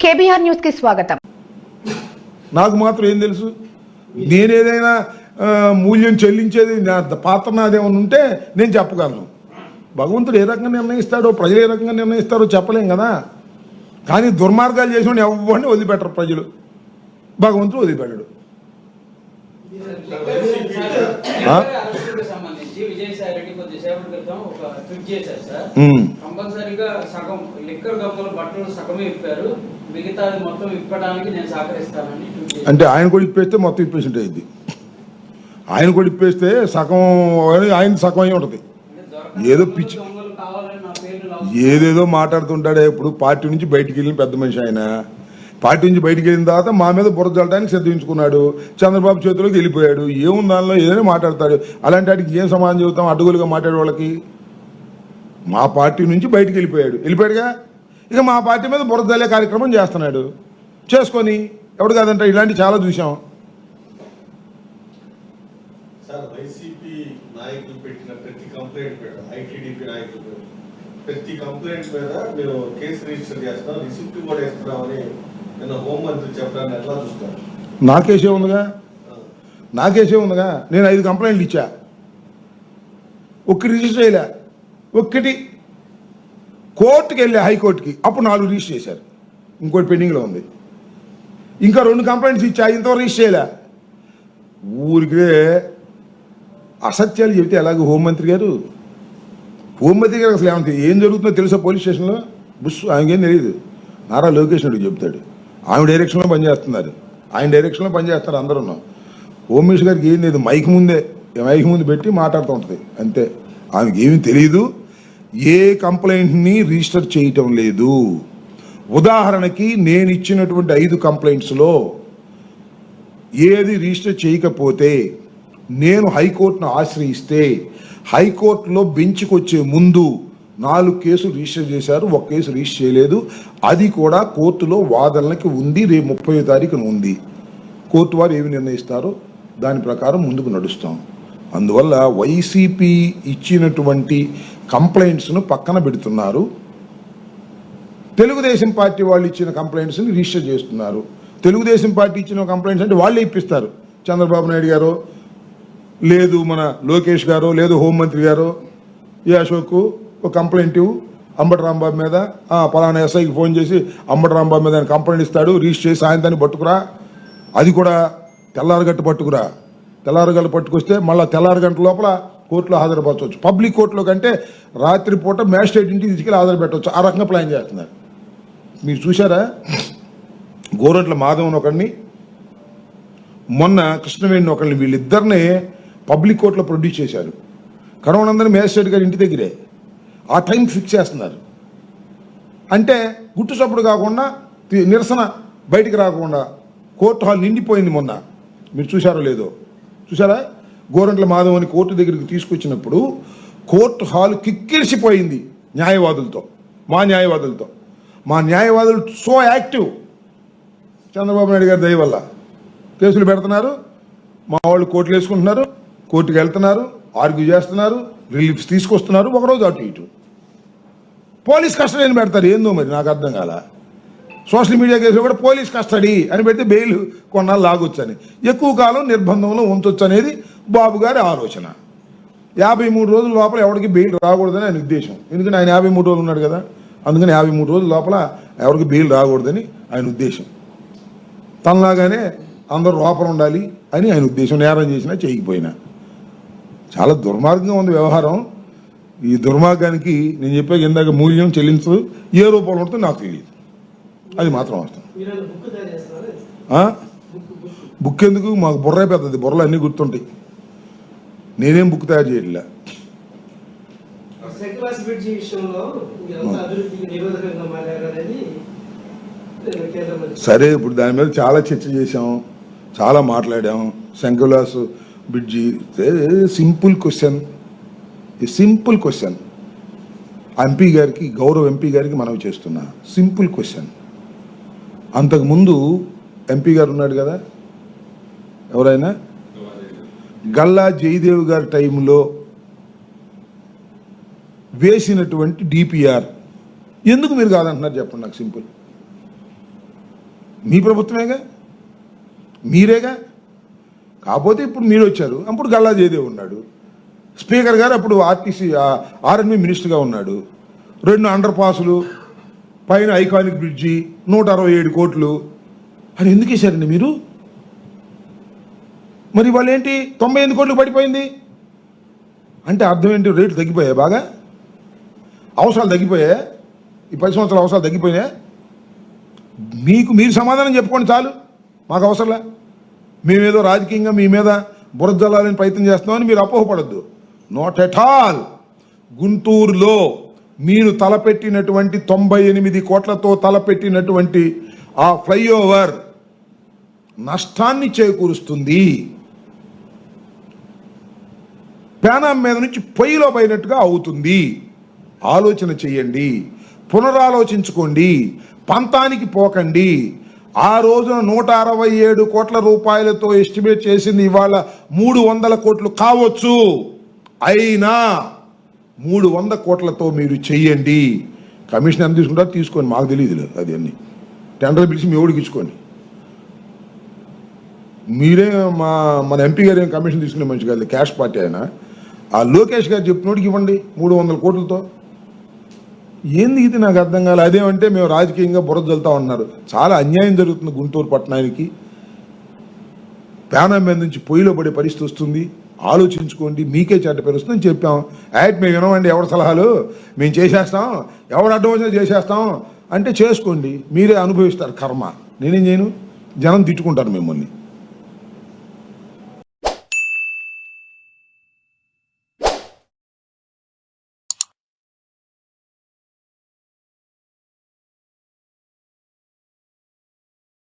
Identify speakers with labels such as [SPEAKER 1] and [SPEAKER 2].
[SPEAKER 1] KBR న్యూస్కి స్వాగతం.
[SPEAKER 2] నాకు మాత్రం ఏం తెలుసు? నేనేదైనా మూల్యం చెల్లించేది నా పాత్ర నాదేమైనా ఉంటే నేను చెప్పగలను. భగవంతుడు ఏ రకంగా నిర్ణయిస్తాడో ప్రజలు ఏ రకంగా నిర్ణయిస్తారో చెప్పలేం కదా. కానీ దుర్మార్గాలు చేసిన ఎవరిని వదిలిపెట్టరు ప్రజలు. భగవంతుడు వదిలిపెట్టడు.
[SPEAKER 3] కంపల్సరీగా సగం లిక్కర్ దొంగలు బట్టలు సగమే ఇప్పారు మిగతాది మొత్తం ఇప్పడానికి నేను సహకరిస్తానని ట్వీట్ చేశారు.
[SPEAKER 2] అంటే ఆయన కూడా ఇప్పేస్తే మొత్తం ఇప్పేసి ఉంటుంది. ఆయన కూడా ఇప్పేస్తే సగం ఆయన సగం అయి ఉంటుంది. ఏదో పిచ్చి ఏదేదో మాట్లాడుతుంటాడే ఇప్పుడు పార్టీ నుంచి బయటికి వెళ్ళిన పెద్ద మనిషి ఆయన. పార్టీ నుంచి బయటికి వెళ్ళిన తర్వాత మా మీద బుర్ర చల్లడానికి సిద్ధించుకున్నాడు చంద్రబాబు చేతిలోకి వెళ్ళిపోయాడు. ఏముంది దానిలో ఏదైనా మాట్లాడతాడు. అలాంటి వాటికి ఏం సమాధానం చెబుతాం? అడుగులుగా మాట్లాడే వాళ్ళకి. మా పార్టీ నుంచి బయటికి వెళ్ళిపోయాడు. వెళ్ళిపోయాడుగా? ఇక మా పార్టీ మీద బుర్ర చల్లే కార్యక్రమం చేస్తున్నాడు. చేసుకొని ఎవడు కాదంట ఇలాంటి చాలా చూసాం
[SPEAKER 4] వైసీపీ నాయకులు పెట్టిన ప్రతి కంప్లైంట్ మీద ఐటీడీపీ నాయకులు ప్రతి కంప్లైంట్ మీద మేము కేసు రిజిస్టర్ చేస్తాం రిసిప్ట్ కూడా ఇస్తున్నామని
[SPEAKER 2] నాకేసే ఉందిగా. నాకేసే ఉందిగా. నేను ఐదు కంప్లైంట్లు ఇచ్చా. ఒక్కటి రిజిస్టర్ చేయలే. ఒక్కటి కోర్టుకి వెళ్ళా హైకోర్టుకి. అప్పుడు నాలుగు రిజిస్టర్ చేశారు. ఇంకోటి పెండింగ్లో ఉంది. ఇంకా రెండు కంప్లైంట్స్ ఇచ్చా. ఇంతవరకు రిజిస్టర్ చేయలే. ఊరికే అసత్యాలు చెబితే ఎలాగ హోంమంత్రి గారు? హోంమంత్రి గారు అసలు ఏమంటే ఏం జరుగుతుందో తెలుసా పోలీస్ స్టేషన్లో? బుస్ ఆయనకేం తెలియదు నారా లోకేష్ రెడ్డి చెప్తాడు. ఆమె డైరెక్షన్లో పనిచేస్తున్నారు ఆయన డైరెక్షన్లో పనిచేస్తారు అందరూ హోమ్ మినిస్టర్ గారికి ఏం లేదు మైక్ ముందే మైక్ ముందు పెట్టి మాట్లాడుతూ ఉంటుంది అంతే. ఆమెకి ఏమీ తెలియదు ఏ కంప్లైంట్ని రిజిస్టర్ చేయటం లేదు. ఉదాహరణకి నేను ఇచ్చినటువంటి ఐదు కంప్లైంట్స్లో ఏది రిజిస్టర్ చేయకపోతే నేను హైకోర్టును ఆశ్రయిస్తే హైకోర్టులో బెంచ్కి వచ్చే ముందు నాలుగు కేసులు రిజిస్టర్ చేశారు ఒక కేసు రిజిస్టర్ చేయలేదు. అది కూడా కోర్టులో వాదనలకి ఉంది రేపు ముప్పై తారీఖున ఉంది. కోర్టు వారు ఏమి నిర్ణయిస్తారో దాని ప్రకారం ముందుకు నడుస్తాం. అందువల్ల వైసీపీ ఇచ్చినటువంటి కంప్లైంట్స్ను పక్కన పెడుతున్నారు. తెలుగుదేశం పార్టీ వాళ్ళు ఇచ్చిన కంప్లైంట్స్ని రిజిస్టర్ చేస్తున్నారు. తెలుగుదేశం పార్టీ ఇచ్చిన కంప్లైంట్స్ అంటే వాళ్ళే ఇప్పిస్తారు. చంద్రబాబు నాయుడు గారు లేదు మన లోకేష్ గారు లేదు హోంమంత్రి గారు ఈ అశోక్ ఒక కంప్లైంట్ ఇవ్వు. అంబటి రాంబాబు మీద పలానా ఎస్ఐకి ఫోన్ చేసి అంబటి రాంబాబు మీద ఆయన కంప్లైంట్ ఇస్తాడు రిజిస్టర్ చేసి సాయంత్రాన్ని పట్టుకురా. అది కూడా తెల్లారగట్టు పట్టుకురా. తెల్లారగట్టు పట్టుకొస్తే మళ్ళీ తెల్లారి గంట లోపల కోర్టులో హాజరుపరచవచ్చు. పబ్లిక్ కోర్టులో కంటే రాత్రిపూట మ్యాజిస్ట్రేట్ ఇంటికి తీసుకెళ్ళి హాజరు పెట్టవచ్చు. ఆ రకంగా ప్లాన్ చేస్తున్నారు. మీరు చూసారా గోరంట్ల మాధవన్ ఒకరిని మొన్న కృష్ణవేణి ఒకరిని వీళ్ళిద్దరిని పబ్లిక్ కోర్టులో ప్రొడ్యూస్ చేశారు. కడవనందరి మేజిస్ట్రేట్ గారి ఇంటి దగ్గరే. ఆ టైం ఫిక్స్ చేస్తున్నారు. అంటే గుట్టు చప్పుడు కాకుండా నిరసన బయటికి రాకుండా కోర్టు హాల్ నిండిపోయింది మొన్న. మీరు చూశారో లేదో. చూసారా గోరంట్ల మాధవని కోర్టు దగ్గరికి తీసుకొచ్చినప్పుడు కోర్టు హాల్ కిక్కిరిసిపోయింది న్యాయవాదులతో మా న్యాయవాదులతో. మా న్యాయవాదులు సో యాక్టివ్. చంద్రబాబు నాయుడు గారి దయ వల్ల. కేసులు పెడుతున్నారు మా వాళ్ళు కోర్టులు వేసుకుంటున్నారు కోర్టుకు వెళ్తున్నారు ఆర్గ్యూ చేస్తున్నారు రిలీఫ్స్ తీసుకొస్తున్నారు ఒకరోజు అటు ఇటు. పోలీస్ కస్టడీ అని పెడతారు. ఏందో మరి? నాకు అర్థం కాల? సోషల్ మీడియా కేసులో కూడా పోలీస్ కస్టడీ అని పెడితే బెయిల్ కొన్నాళ్ళు లాగొచ్చు అని ఎక్కువ కాలం నిర్బంధంలో ఉంచొచ్చు అనేది బాబు గారి ఆలోచన. యాభై మూడు రోజుల లోపల ఎవరికి బెయిల్ రాకూడదని ఆయన ఉద్దేశం. ఎందుకంటే ఆయన యాభై మూడు రోజులు ఉన్నాడు కదా. అందుకని యాభై మూడు రోజుల లోపల ఎవరికి బెయిల్ రాకూడదని ఆయన ఉద్దేశం. తనలాగానే అందరూ లోపల ఉండాలి అని ఆయన ఉద్దేశం నేరం చేసినా చేయకపోయినా. చాలా దుర్మార్గంగా ఉంది వ్యవహారం. ఈ దుర్మార్గానికి నేను చెప్పే ఇందాక మూల్యం చెల్లించదు ఏ రూపంలో ఉంటుందో నాకు తెలియదు. అది మాత్రం ఆ? బుక్ ఎందుకు? మాకు బుర్రే పెద్దది బుర్రలు అన్నీ గుర్తుంటాయి. నేనేం బుక్ తయారు చేయట్లే? సరే ఇప్పుడు దాని మీద చాలా చర్చ చేసాం చాలా మాట్లాడాం. శంకులాస్ bridge simple question simple question MP గారికి గౌరవ ఎంపీ గారికి మనవి చేస్తున్నా. సింపుల్ క్వశ్చన్ అంతకుముందు ఎంపీ గారు ఉన్నాడు కదా? ఎవరైనా? గల్లా జయదేవ్ గారి టైంలో వేసినటువంటి డిపిఆర్ ఎందుకు మీరు కాదంటున్నారు చెప్పండి నాకు సింపుల్. మీ ప్రభుత్వమేగా? మీరేగా? కాకపోతే ఇప్పుడు మీరు వచ్చారు అప్పుడు గల్లా జయదేవ్ ఉన్నాడు. స్పీకర్ గారు అప్పుడు ఆర్టీసీ ఆర్ఎన్బి మినిస్టర్గా ఉన్నాడు. రెండు అండర్ పాసులు పైన ఐకానిక్ బ్రిడ్జి నూట అరవై ఏడు కోట్లు. అని ఎందుకు వేశారండి మీరు? మరి వాళ్ళు ఏంటి? తొంభై ఎనిమిది కోట్లు పడిపోయింది. అంటే అర్థం ఏంటి? రేట్లు తగ్గిపోయాయి బాగా? అవసరాలు తగ్గిపోయాయి? ఈ పది సంవత్సరాల అవసరాలు తగ్గిపోయాయి మీకు మీరు సమాధానం చెప్పుకోండి చాలు. మాకు అవసరంలే. మేమేదో రాజకీయంగా మీ మీద బురద జల్లాలని ప్రయత్నం చేస్తున్నామని మీరు అపోహపడద్దు. నాట్ ఎట్ ఆల్ గుంటూరులో మీరు తలపెట్టినటువంటి తొంభై ఎనిమిది కోట్లతో తలపెట్టినటువంటి ఆ ఫ్లైఓవర్ నష్టాన్ని చేకూరుస్తుంది. పేనం మీద నుంచి పొయ్యిలో పోయినట్టుగా అవుతుంది. ఆలోచన చెయ్యండి పునరాలోచించుకోండి. పంతానికి పోకండి. ఆ రోజున నూట అరవై ఏడు కోట్ల రూపాయలతో ఎస్టిమేట్ చేసింది ఇవాళ మూడు వందల కోట్లు కావచ్చు. అయినా మూడు వంద కోట్లతో మీరు చెయ్యండి. కమిషన్ ఎంత తీసుకుంటారో తీసుకోండి. మాకు తెలియదు అది అన్ని. టెండర్ పిలిచి మీ ఓడికి ఇచ్చుకోండి. మీరే మా మన ఎంపీ గారు ఏం కమిషన్ తీసుకునే మంచి కాదు. క్యాష్ పార్టీ అయినా ఆ లోకేష్ గారు చెప్పినోడికి ఇవ్వండి మూడు వందల కోట్లతో. ఏంది ఇది నాకు అర్థం కాలేదు అదేమంటే మేము రాజకీయంగా బురద జల్తా ఉన్నారు చాలా అన్యాయం జరుగుతుంది గుంటూరు పట్టణానికి. ప్యానం మీద నుంచి పొయ్యిలో పడే పరిస్థితి వస్తుంది. ఆలోచించుకోండి మీకే చెడ్డ పేరు వస్తుందని చెప్పాం. యాట్ మేము వినమండి ఎవరి సలహాలు? మేము చేసేస్తాం. ఎవరు అడ్డం వచ్చినా చేసేస్తాం. అంటే చేసుకోండి మీరే అనుభవిస్తారు కర్మ. నేనేం చేయను? జనం తిట్టుకుంటారు మిమ్మల్ని.